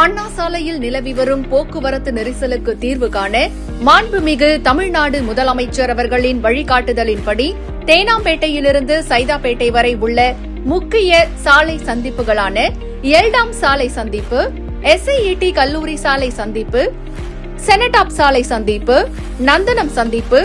அண்ணா சாலையில் நிலவி வரும் போக்குவரத்து நெரிசலுக்கு தீர்வு காண மாண்புமிகு தமிழ்நாடு முதலமைச்சர் அவர்களின் வழிகாட்டுதலின்படி தேனாம்பேட்டையிலிருந்து சைதாப்பேட்டை வரை உள்ள முக்கிய சாலை சந்திப்புகளான எல்டாம் சாலை சந்திப்பு எஸ்ஐஇடி கல்லூரி சாலை சந்திப்பு செனடாப் சாலை சந்திப்பு நந்தனம் சந்திப்பு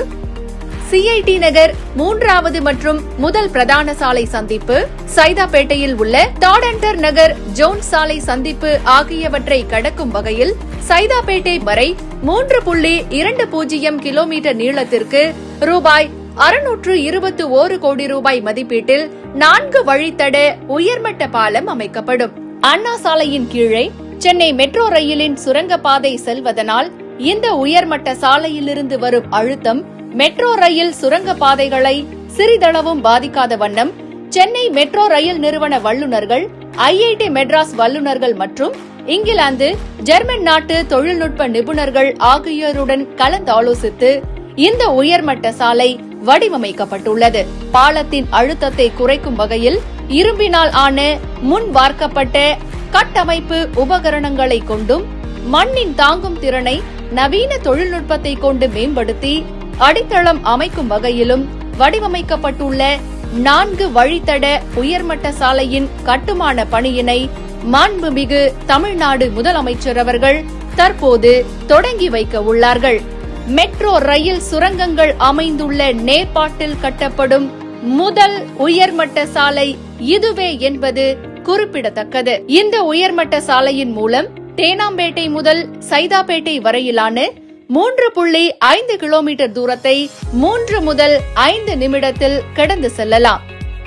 சிஐடி நகர் மூன்றாவது மற்றும் முதல் பிரதான சாலை சந்திப்பு சைதாப்பேட்டையில் உள்ள தாடண்டர் நகர் ஜோன் சாலை சந்திப்பு ஆகியவற்றை கடக்கும் வகையில் சைதாப்பேட்டை வரை மூன்று புள்ளி இரண்டு பூஜ்ஜியம் கிலோமீட்டர் நீளத்திற்கு ரூபாய் அறுநூற்று இருபத்தி ஓரு கோடி ரூபாய் மதிப்பீட்டில் நான்கு வழித்தட உயர்மட்ட பாலம் அமைக்கப்படும். அண்ணா சாலையின் கீழே சென்னை மெட்ரோ ரயிலின் சுரங்கப்பாதை செல்வதனால் இந்த உயர்மட்ட சாலையிலிருந்து வரும் அழுத்தம் மெட்ரோ ரயில் சுரங்க பாதைகளை சிறிதளவும் பாதிக்காத வண்ணம் சென்னை மெட்ரோ ரயில் நிறுவன வல்லுநர்கள் ஐஐடி மெட்ராஸ் வல்லுநர்கள் மற்றும் இங்கிலாந்து ஜெர்மன் நாட்டு தொழில்நுட்ப நிபுணர்கள் ஆகியோருடன் கலந்தாலோசித்து இந்த உயர்மட்ட சாலை வடிவமைக்கப்பட்டுள்ளது. பாலத்தின் அழுத்தத்தை குறைக்கும் வகையில் இரும்பினால் ஆன முன் வார்க்கப்பட்ட கட்டமைப்பு உபகரணங்களை கொண்டும் மண்ணின் தாங்கும் திறனை நவீன தொழில்நுட்பத்தை கொண்டு மேம்படுத்தி அடித்தளம் அமைக்கும் வகையிலும் வடிவமைக்கப்பட்டுள்ள நான்கு வழித்தட உயர்மட்ட சாலையின் கட்டுமான பணியினை மாண்புமிகு தமிழ்நாடு முதலமைச்சர் அவர்கள் தற்போது தொடங்கி வைக்க உள்ளார்கள். மெட்ரோ ரயில் சுரங்கங்கள் அமைந்துள்ள நேபாட்டில் கட்டப்படும் முதல் உயர்மட்ட சாலை இதுவே என்பது குறிப்பிடத்தக்கது. இந்த உயர்மட்ட சாலையின் மூலம் தேனாம்பேட்டை முதல் சைதாப்பேட்டை வரையிலான மூன்று புள்ளி ஐந்து கிலோமீட்டர் தூரத்தை மூன்று முதல் ஐந்து நிமிடத்தில் கடந்து செல்லலாம்.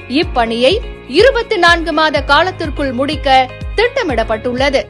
இப்பணியை இருபத்தி நான்கு மாத காலத்திற்குள் முடிக்க திட்டமிடப்பட்டுள்ளது.